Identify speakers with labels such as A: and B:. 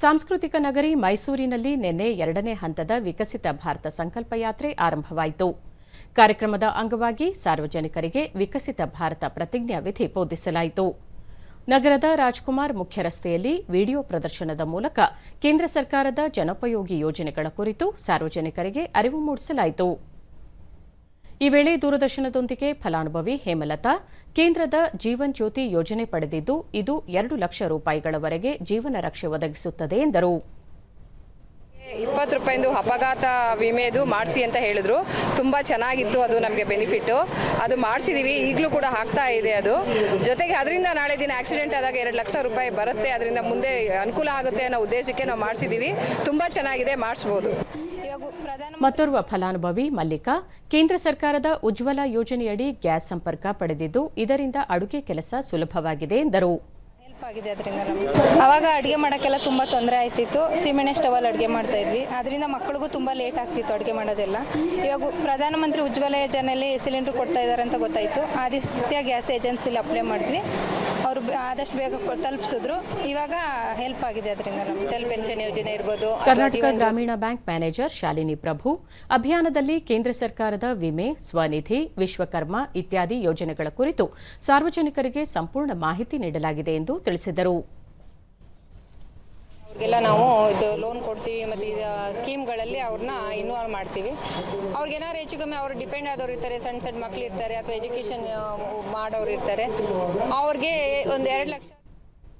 A: ಸಾಂಸ್ಕೃತಿಕ ನಗರಿ ಮೈಸೂರಿನಲ್ಲಿ ನಿನ್ನೆ ಎರಡನೇ ಹಂತದ ವಿಕಸಿತ ಭಾರತ ಸಂಕಲ್ಪ ಯಾತ್ರೆ ಆರಂಭವಾಯಿತು. ಕಾರ್ಯಕ್ರಮದ ಅಂಗವಾಗಿ ಸಾರ್ವಜನಿಕರಿಗೆ ವಿಕಸಿತ ಭಾರತ ಪ್ರತಿಜ್ಞಾ ವಿಧಿ ಬೋಧಿಸಲಾಯಿತು. ನಗರದ ರಾಜ್ಕುಮಾರ್ ಮುಖ್ಯ ರಸ್ತೆಯಲ್ಲಿ ವಿಡಿಯೋ ಪ್ರದರ್ಶನದ ಮೂಲಕ ಕೇಂದ್ರ ಸರ್ಕಾರದ ಜನೋಪಯೋಗಿ ಯೋಜನೆಗಳ ಕುರಿತು ಸಾರ್ವಜನಿಕರಿಗೆ ಅರಿವು ಮೂಡಿಸಲಾಯಿತು. ಈ ವೇಳೆ ದೂರದರ್ಶನದೊಂದಿಗೆ ಫಲಾನುಭವಿ ಹೇಮಲತಾ, ಕೇಂದ್ರದ ಜೀವನ್ ಜ್ಯೋತಿ ಯೋಜನೆ ಪಡೆದಿದ್ದು ಇದು ಎರಡು ಲಕ್ಷ ರೂಪಾಯಿಗಳವರೆಗೆ ಜೀವನ ರಕ್ಷೆ ಒದಗಿಸುತ್ತದೆ ಎಂದರು.
B: ಇಪ್ಪತ್ತು ರೂಪಾಯಿಂದು ಅಪಘಾತ ವಿಮೆದು ಮಾಡಿಸಿ ಅಂತ ಹೇಳಿದ್ರು. ತುಂಬ ಚೆನ್ನಾಗಿತ್ತು ಅದು ನಮಗೆ ಬೆನಿಫಿಟ್ಟು. ಅದು ಮಾಡಿಸಿದೀವಿ, ಈಗಲೂ ಕೂಡ ಆಗ್ತಾ ಇದೆ ಅದು. ಜೊತೆಗೆ ಅದರಿಂದ ನಾಳೆ ದಿನ ಆಕ್ಸಿಡೆಂಟ್ ಆದಾಗ ಎರಡು ಲಕ್ಷ ರೂಪಾಯಿ ಬರುತ್ತೆ. ಅದರಿಂದ ಮುಂದೆ ಅನುಕೂಲ ಆಗುತ್ತೆ ಅನ್ನೋ ಉದ್ದೇಶಕ್ಕೆ ನಾವು ಮಾಡಿಸಿದೀವಿ. ತುಂಬ ಚೆನ್ನಾಗಿದೆ, ಮಾಡಿಸ್ಬೋದು.
A: ಮತ್ತೋರ್ವ ಫಲಾನುಭವಿ ಮಲ್ಲಿಕಾ, ಕೇಂದ್ರ ಸರ್ಕಾರದ ಉಜ್ವಲ ಯೋಜನೆಯಡಿ ಗ್ಯಾಸ್ ಸಂಪರ್ಕ ಪಡೆದಿದ್ದು, ಇದರಿಂದ ಅಡುಗೆ ಕೆಲಸ ಸುಲಭವಾಗಿದೆ ಎಂದರು.
C: ಆಗಿದೆ ಅದರಿಂದ ನಮಗೆ. ಅವಾಗ ಅಡುಗೆ ಮಾಡೋಕ್ಕೆಲ್ಲ ತುಂಬ ತೊಂದರೆ ಆಯ್ತಿತ್ತು. ಸೀಮೆಣ್ಣೆ ಸ್ಟವಲ್ಲಿ ಅಡುಗೆ ಮಾಡ್ತಾ ಇದ್ವಿ. ಅದರಿಂದ ಮಕ್ಕಳಿಗೂ ತುಂಬ ಲೇಟ್ ಆಗ್ತಿತ್ತು ಅಡುಗೆ ಮಾಡೋದೆಲ್ಲ. ಇವಾಗ ಪ್ರಧಾನಮಂತ್ರಿ ಉಜ್ವಲ ಯೋಜನೆಯಲ್ಲಿ ಸಿಲಿಂಡ್ರ್ ಕೊಡ್ತಾ ಇದ್ದಾರೆ ಅಂತ ಗೊತ್ತಾಯಿತು. ಆದಿತ್ಯ ಗ್ಯಾಸ್ ಏಜೆನ್ಸಿಲಿ ಅಪ್ಲೈ ಮಾಡಿದ್ವಿ. ಆದಷ್ಟು ಬೇಗ ತಲುಪಿಸಿದ್ರು. ಇವಾಗ ಹೆಲ್ಪ್ ಆಗಿದೆ ಅದರಿಂದ ನಮಗೆ.
B: ಅಟಲ್ ಪೆನ್ಷನ್ ಯೋಜನೆ ಇರ್ಬೋದು
A: ಕರ್ನಾಟಕ ಗ್ರಾಮೀಣ ಬ್ಯಾಂಕ್ ಮ್ಯಾನೇಜರ್ ಶಾಲಿನಿ ಪ್ರಭು ಅಭಿಯಾನದಲ್ಲಿ ಕೇಂದ್ರ ಸರ್ಕಾರದ ವಿಮೆ ಸ್ವನಿಧಿ ವಿಶ್ವಕರ್ಮ ಇತ್ಯಾದಿ ಯೋಜನೆಗಳ ಕುರಿತು ಸಾರ್ವಜನಿಕರಿಗೆ ಸಂಪೂರ್ಣ ಮಾಹಿತಿ ನೀಡಲಾಗಿದೆ ಎಂದು ತಿಳಿಸಿದರು.
B: ಅವ್ರಿಗೆಲ್ಲ ನಾವು ಇದು ಲೋನ್ ಕೊಡ್ತೀವಿ ಮತ್ತು ಇದು ಸ್ಕೀಮ್ಗಳಲ್ಲಿ ಅವ್ರನ್ನ ಇನ್ವಾಲ್ವ್ ಮಾಡ್ತೀವಿ. ಅವ್ರಿಗೇನಾದ್ರು ಹೆಚ್ಚು ಕಮ್ಮಿ ಅವ್ರು ಡಿಪೆಂಡ್ ಆದವ್ರು ಇರ್ತಾರೆ, ಸಣ್ಣ ಸಣ್ಣ ಮಕ್ಳು ಇರ್ತಾರೆ, ಅಥವಾ ಎಜುಕೇಷನ್ ಮಾಡೋರು ಇರ್ತಾರೆ, ಅವ್ರಿಗೆ ಒಂದು ಎರಡು ಲಕ್ಷ